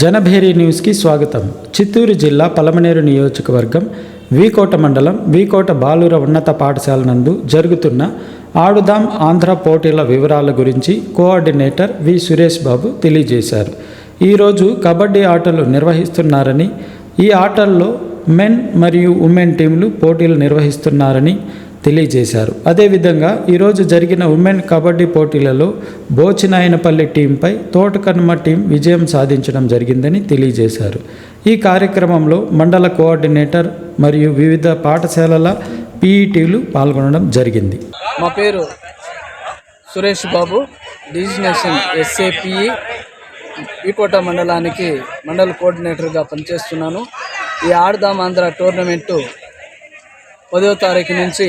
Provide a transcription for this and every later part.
జనభేరి న్యూస్కి స్వాగతం. చిత్తూరు జిల్లా పలమనేరు నియోజకవర్గం వీకోట మండలం వీకోట బాలుర ఉన్నత పాఠశాల నందు జరుగుతున్న ఆడుదాం ఆంధ్ర పోటీల వివరాల గురించి కోఆర్డినేటర్ వి సురేష్ బాబు తెలియజేశారు. ఈరోజు కబడ్డీ ఆటలు నిర్వహిస్తున్నారని ఈ ఆటల్లో మెన్ మరియు ఉమెన్ టీంలు పోటీలు నిర్వహిస్తున్నారని తెలియజేశారు. అదేవిధంగా ఈరోజు జరిగిన ఉమెన్ కబడ్డీ పోటీలలో బోచినాయనపల్లి టీంపై తోటకన్మ టీం విజయం సాధించడం జరిగిందని తెలియజేశారు. ఈ కార్యక్రమంలో మండల కోఆర్డినేటర్ మరియు వివిధ పాఠశాలల పీఈటీలు పాల్గొనడం జరిగింది. మా పేరు సురేష్ బాబు డిజినేషన్ ఎస్ఏపిఈ ఈకోట మండలానికి మండల కోఆర్డినేటర్గా పనిచేస్తున్నాను. ఈ ఆడదాం ఆంధ్ర టోర్నమెంటు పదవ తారీఖు నుంచి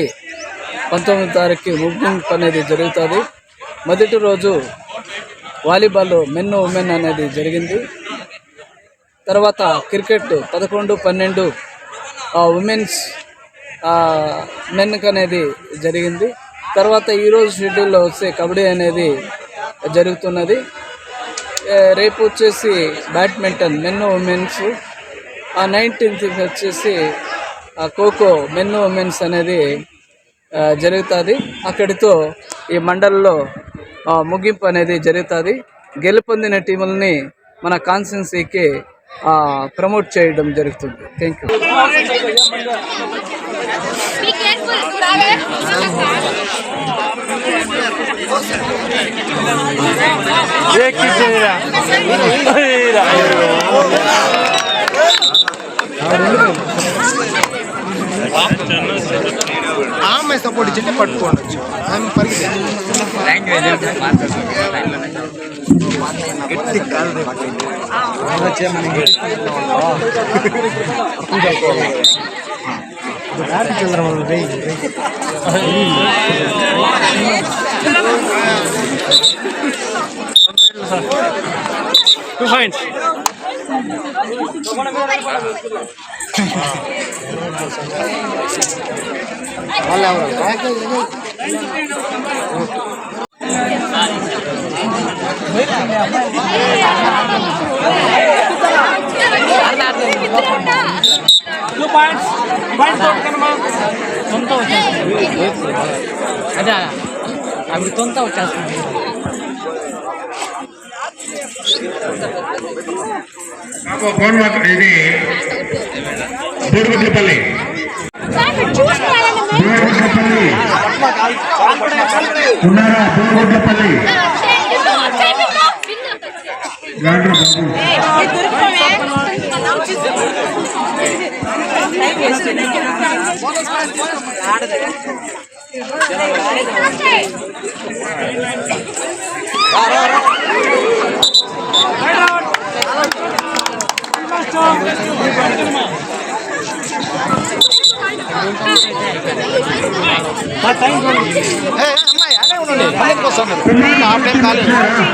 పంతొమ్మిది తారీఖుకి ముగింపు అనేది జరుగుతుంది. మొదటి రోజు వాలీబాల్ మెన్ ఉమెన్ అనేది జరిగింది. తర్వాత క్రికెట్ పదకొండు పన్నెండు ఉమెన్స్ మెన్కి అనేది జరిగింది. తర్వాత ఈరోజు షెడ్యూల్లో వస్తే కబడ్డీ అనేది జరుగుతున్నది. రేపు వచ్చేసి బ్యాడ్మింటన్ మెన్ ఉమెన్స్ ఆ నైన్టీన్త్ వచ్చేసి ఖోఖో మెన్ ఉమెన్స్ అనేది జరుగుతుంది. అక్కడితో ఈ మండలంలో ముగింపు అనేది జరుగుతుంది. గెలుపొందిన టీములని మన కాన్స్టెన్సీకి ప్రమోట్ చేయడం జరుగుతుంది. Thank you. careful. ఆమె సపోర్ట్ ఇచ్చి పట్టుకోవచ్చు ఆమె పరిగెత్తి అదే అవి తొంత వచ్చేస్తుంది నాకు ఫోన్ మాత్రం ఇది బూరుగుట్లపల్లి బూరుగుట్లపల్లి ఉన్నారా బూరుగుట్లపల్లి గాండ్ర బాబు అమ్మాయి అనే ఉండండి. పల్లెకి వస్తున్నారు హాఫ్ టైం కాలేదు సౌండ్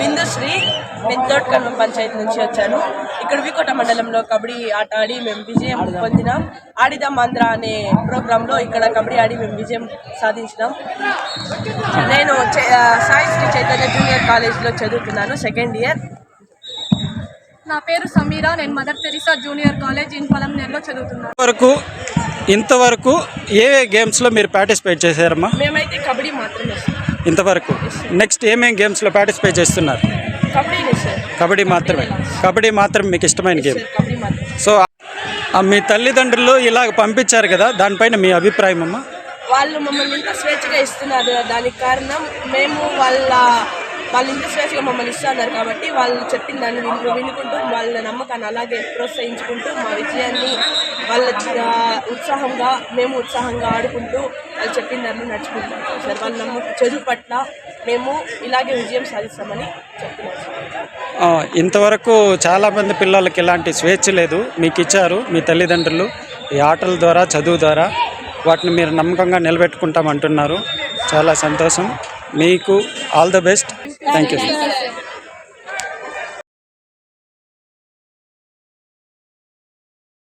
బిందుశ్రీ నేను పంచాయతీ నుంచి వచ్చాను. ఇక్కడ వికోట మండలంలో కబడ్డీ ఆట ఆడి మేము విజయం పొందినాం. ఆడిదాం ఆంధ్ర అనే ప్రోగ్రాంలో ఇక్కడ కబడ్డీ ఆడి మేము విజయం సాధించినాం. నేను సాయి శ్రీ చైతన్య జూనియర్ కాలేజ్లో చదువుతున్నాను సెకండ్ ఇయర్. నా పేరు సమీరా నేను Mother Teresa junior college in పలంనేరులో చదువుతున్నాను. వరకు ఇంతవరకు ఏ ఏ గేమ్స్లో మీరు పార్టిసిపేట్ చేశారమ్మా? మేమైతే కబడ్డీ మాత్రమే. ఇంతవరకు. నెక్స్ట్ ఏమేం గేమ్స్లో పార్టిసిపేట్ చేస్తున్నారు? కబడ్డీ మాత్రమే. కబడ్డీ మాత్రం మీకు ఇష్టమైన గేమ్. సో మీ తల్లిదండ్రులు ఇలాగ పంపించారు కదా దానిపైన మీ అభిప్రాయం అమ్మా? వాళ్ళు మమ్మల్ని ఇంత స్వేచ్ఛగా ఇస్తున్నారు దానికి కారణం మేము వాళ్ళ వాళ్ళు ఇంత స్వేచ్ఛగా మమ్మల్ని ఇస్తున్నారు కాబట్టి వాళ్ళు చెప్పిన దాన్ని విను వినుకుంటూ వాళ్ళ నమ్మకాన్ని అలాగే ప్రోత్సహించుకుంటూ మా విజయాన్ని వాళ్ళ ఉత్సాహంగా మేము ఉత్సాహంగా ఆడుకుంటూ వాళ్ళు చెప్పిన దాన్ని నడుచుకుంటాం సార్ వాళ్ళ నమ్మకం చదువు పట్ల మేము ఇలాగే విజయం సాధిస్తామని చెప్తున్నాం ఇంతవరకు చాలామంది పిల్లలకి ఇలాంటి స్వేచ్ఛ లేదు. మీకు ఇచ్చారు మీ తల్లిదండ్రులు ఈ ఆటల ద్వారా చదువు ద్వారా. వాటిని మీరు నమ్మకంగా నిలబెట్టుకుంటామంటున్నారు. చాలా సంతోషం. మీకు all the best. Thank you